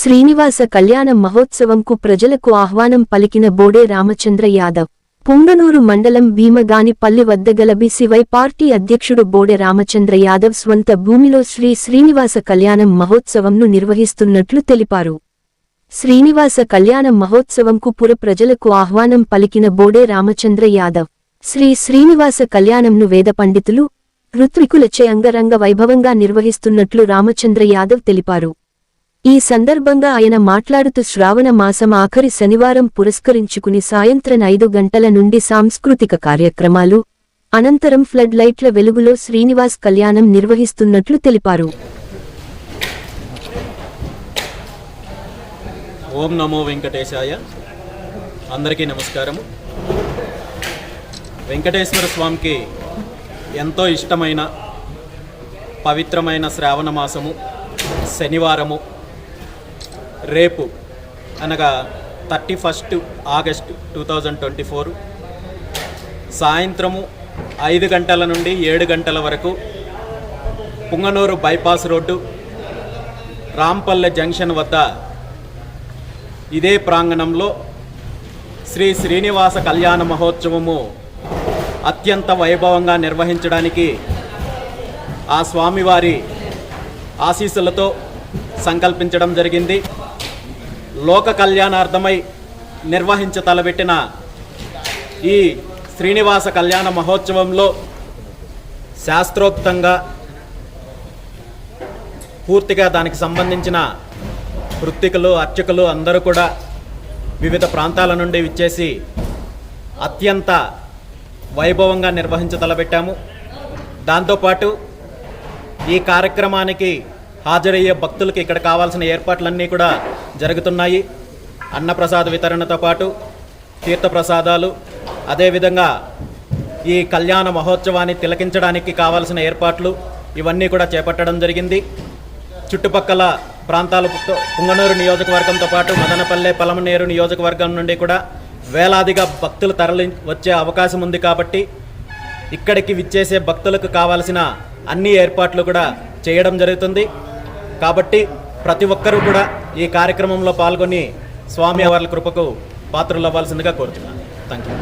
శ్రీనివాస కళ్యాణ మహోత్సవంకు ప్రజలకు ఆహ్వానం పలికిన బోడే రామచంద్ర యాదవ్. పుంగనూరు మండలం భీమగానిపల్లి వద్ద గల బిసివై పార్టీ అధ్యక్షుడు బోడె రామచంద్ర యాదవ్ స్వంత భూమిలో శ్రీ శ్రీనివాస కళ్యాణం మహోత్సవంను నిర్వహిస్తున్నట్లు తెలిపారు. శ్రీనివాస కళ్యాణ మహోత్సవంకు పుర ప్రజలకు ఆహ్వానం పలికిన బోడే రామచంద్ర యాదవ్. శ్రీ శ్రీనివాస కళ్యాణంను వేద పండితులు ఋత్వికులచే అంగరంగ వైభవంగా నిర్వహిస్తున్నట్లు రామచంద్ర యాదవ్ తెలిపారు. ఈ సందర్భంగా ఆయన మాట్లాడుతూ శ్రావణ మాసం ఆఖరి శనివారం పురస్కరించుకుని సాయంత్రం ఐదు గంటల నుండి సాంస్కృతిక కార్యక్రమాలు అనంతరం ఫ్లడ్ లైట్ల వెలుగులో శ్రీనివాస్ కళ్యాణం నిర్వహిస్తున్నట్లు తెలిపారు. ఓం నమో వెంకటేశాయ. అందరికీ నమస్కారము వెంకటేశ్వర స్వామికి ఎంతో ఇష్టమైన పవిత్రమైన శ్రావణ మాసము శనివారము. రేపు అనగా thirty first August two thousand twenty four సాయంత్రము ఐదు గంటల నుండి ఏడు గంటల వరకు Punganur bypass road Rampalle junction వద్ద ఇదే ప్రాంగణంలో శ్రీ శ్రీనివాస కళ్యాణ మహోత్సవము అత్యంత వైభవంగా నిర్వహించడానికి ఆ స్వామివారి ఆశీస్సులతో సంకల్పించడం జరిగింది. లోక కళ్యాణార్థమై నిర్వహించ తలబెట్టిన ఈ శ్రీనివాస కళ్యాణ మహోత్సవంలో శాస్త్రోక్తంగా పూర్తిగా దానికి సంబంధించిన వృత్తికులు అర్చకులు అందరూ కూడా వివిధ ప్రాంతాల నుండి విచ్చేసి అత్యంత వైభవంగా నిర్వహించ తలబెట్టాము దాంతోపాటు ఈ కార్యక్రమానికి హాజరయ్యే భక్తులకు ఇక్కడ కావాల్సిన ఏర్పాట్లన్నీ కూడా జరుగుతున్నాయి. అన్నప్రసాద వితరణతో పాటు తీర్థప్రసాదాలు అదేవిధంగా ఈ కళ్యాణ మహోత్సవాన్ని తిలకించడానికి కావాల్సిన ఏర్పాట్లు ఇవన్నీ కూడా చేపట్టడం జరిగింది. చుట్టుపక్కల ప్రాంతాల పుంగనూరు నియోజకవర్గంతో పాటు మదనపల్లె పలమనేరు నియోజకవర్గం నుండి కూడా వేలాదిగా భక్తులు తరలి వచ్చే అవకాశం ఉంది కాబట్టి ఇక్కడికి విచ్చేసే భక్తులకు కావాల్సిన అన్ని ఏర్పాట్లు కూడా చేయడం జరుగుతుంది. కాబట్టి ప్రతి ఒక్కరూ కూడా ఈ కార్యక్రమంలో పాల్గొని స్వామి వారి కృపకు పాత్రలు అవ్వాల్సిందిగా కోరుతున్నాను. Thank you